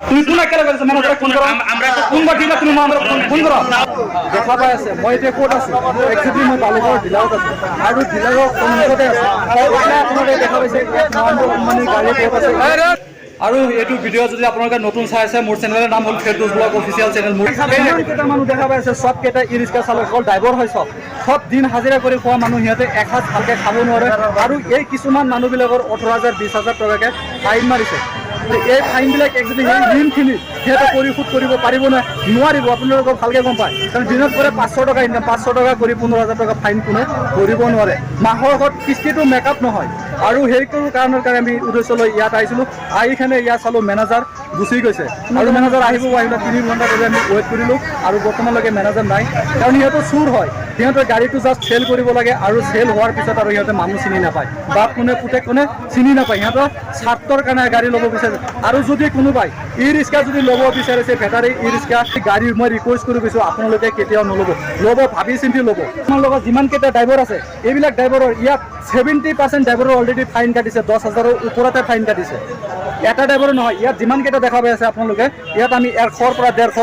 তুমি কোন একেলা কৰিছা মানে ফোন কৰা আমরা তো কোনবা দিনা তুমি মানে ফোন কৰা দেখা পাই আছে মই এতিয়া ক'ত আছো? একচুৱেলি মই বালিগড় ডিলাৰত আছো। আৰু ডিলাৰৰ সন্মুখতে আছো? আপোনালোকে দেখা পাইছে। এক নৱেম্বৰ কোম্পানীৰ গাড়ী ক'ত আছে? আৰু এইটো ভিডিঅ' যদি আপোনালোকে নতুন চাই আছে মোৰ চেনেলৰ নাম হ'ল ফেৰদৌছ ব্লগ অফিচিয়েল চেনেল মোৰ কেইটা মানুহ দেখা পাই আছে চব কেইটা ই ৰিক্সা চালক অকল ড্ৰাইভাৰ হয় চব। চব দিন হাজিৰা কৰি খোৱা মানুহ সিহঁতে এসাঁজ ভালকৈ খাব নোৱাৰে। আৰু এই কিছুমান মানুহবিলাকৰ ওঠৰ হাজাৰ বিছ হাজাৰ টকাকৈ ফাইন মাৰিছে। এই ফাইনবিলাক একচুৱেলি সেই ঋণখিনি সিহঁতে পৰিশোধ কৰিব পাৰিব নে নোৱাৰিব, আপোনালোকে ভালকৈ গম পায়। কাৰণ দিনত কৰে পাঁচশো টকা ইনকাম, পাঁচশো টকা কৰি পোন্ধৰ হাজাৰ টকা ফাইন কোনো ভৰিব নোৱাৰে। মাহৰ আগত কিস্তিটো মেকআপ নহয়। আৰু সেইটো কাৰণৰ কাৰণে আমি উদ্দেশ্যলৈ ইয়াত আহিছিলোঁ। আহি কেনে ইয়াত চালোঁ মেনেজাৰ গুচি গৈছে। আৰু মেনেজাৰ আহিব আহিলে তিনি ঘণ্টা ধৰি আমি ৱেইট কৰিলোঁ আৰু বৰ্তমানলৈকে মেনেজাৰ নাই। কাৰণ সিহঁতৰ চুৰ হয়। সিহঁতৰ গাড়ীটো জাষ্ট চেল কৰিব লাগে আৰু চেল হোৱাৰ পিছত আৰু সিহঁতে মানুহ চিনি নাপায়। বাপ কোনে, পুতেক কোনে চিনি নাপায়। সিহঁতৰ স্বাৰ্থৰ কাৰণে গাড়ী ল'ব বিচাৰে আৰু যদি কোনোবাই ই ৰিক্সা যদি ল'ব বিচাৰিছে, বেটাৰী ই ৰিক্সা গাড়ী মই ৰিকুৱেষ্ট কৰি গৈছোঁ, আপোনালোকে কেতিয়াও নল'ব। ল'ব ভাবি চিন্তি ল'ব। আপোনাৰ লগত যিমানকেইটা ড্ৰাইভাৰ আছে, এইবিলাক ড্ৰাইভাৰৰ ইয়াত ছেভেণ্টি পাৰ্চেণ্ট ড্ৰাইভাৰৰ অলৰেডি ফাইন কাটিছে দহ হাজাৰৰ ওপৰতে ফাইন কাটিছে এটা ড্ৰাইভাৰো নহয়, ইয়াত যিমানকেইটা দেখা পাই আছে আপোনালোকে, ইয়াত আমি এশৰ পৰা ডেৰশ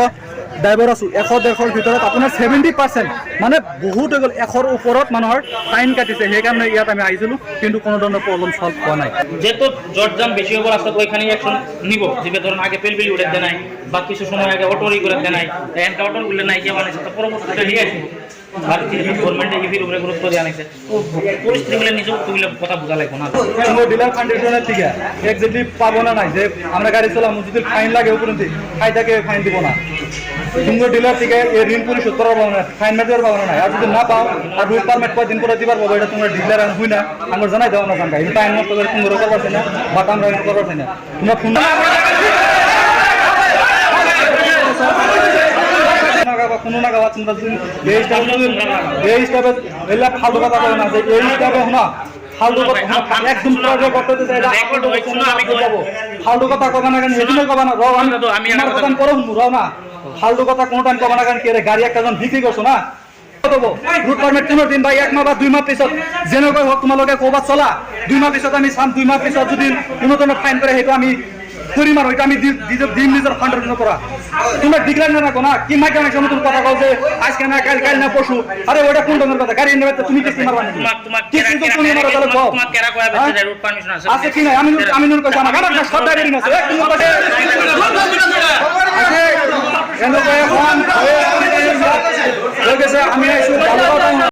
ড্ৰাইভাৰ এশ ডেৰশৰ ভিতৰত আপোনাৰ ছেভেণ্টি পাৰ্চেণ্ট মানে বহুত হৈ গ'ল, এশৰ ওপৰত মানুহৰ ফাইন কাটিছে সেইকাৰণে ইয়াত আমি আহিছিলোঁ, কিন্তু কোনো ধৰণৰ প্ৰব্লেম সলভ হোৱা নাই। যেহেতু জটজাম বেশি হব রাস্তা ওইখানে অ্যাকশন নিব। যে ধরুন আগে পেলপিলি উঠে দেয় নাই, বা কিছু সময় আগে অটোরি করে দেয় নাই এনকাউন্টারগুলো নাই কে বানাইছে তো পরবর্তীতে আছে ভারতীয় গভর্নমেন্টে ইভির উপরে গুরুত্ব দেওয়া নিছে পরিস্থিতিগুলো না। নাই যে আমরা গাড়ি চালাম, যদি ফাইন লাগে উপরে খাই থাকে ফাইন দিব না। সুন্দর ডিলার থেকে এই ঋণ পরিশোধ করার না ফাইন মেটার পাবো না আর যদি না পাও আর রুট পারমিট কয়দিন করে দিবার পাবো এটা তোমরা ডিলার হই না। আমার জানাই দেওয়া না জানকা। এটা করে করবার না বা আমরা করবার না। তোমরা ফোন কোনো না গাওয়া চিন্তা এই স্টাফ এই স্টাফে এলা ফালতু কথা বলে না যে এই স্টাফে না ফালতু কথা একদম প্রজেক্ট করতে চাই Record হয়েছিল, আমি কই- ফালতু কথা কবা না কেন সেদিনও কবা না রও আমি তো আমি একটা কথা- কথা করো না। ফালতু কথা কোনো টাইম কবা না কেন কে রে গাড়ি একটা জন বিক্রি করছ না? রুট পারমিট তিনৰ দিন বা এক মাহ বা দুই মাহ পিছত যেনেকৈ হওক তোমালোকে ক'ৰবাত চলা দুই মাহ পিছত আমি চাম দুই মাহ পিছত যদি কোনো ধৰণৰ ফাইন কৰে সেইটো আমি কৰিম আৰু আমি দি- দি- দিম নিজৰ ফাণ্ডৰ পৰা তোমরা ডিক্লার না রাখো না। কি মাইকে অনেক সময় তুমি কথা কও যে আজকে না কাল কাল না পশু আরে ওটা কোন ধরনের কথা? গাড়ি নেবে তুমি মারবা নাকি? তোমাক তোমাক কিস্তি কেরা তো কেরা তুমি মারো তাহলে কও কেরা কয়া হ্যাঁ? বেশি রুট পারমিশন আছে। কি আমি আমি নুর কইছি আমার আমার সব আছে। এক আছে এনেকৈ এখন? হয়ে গেছে আমি আইছো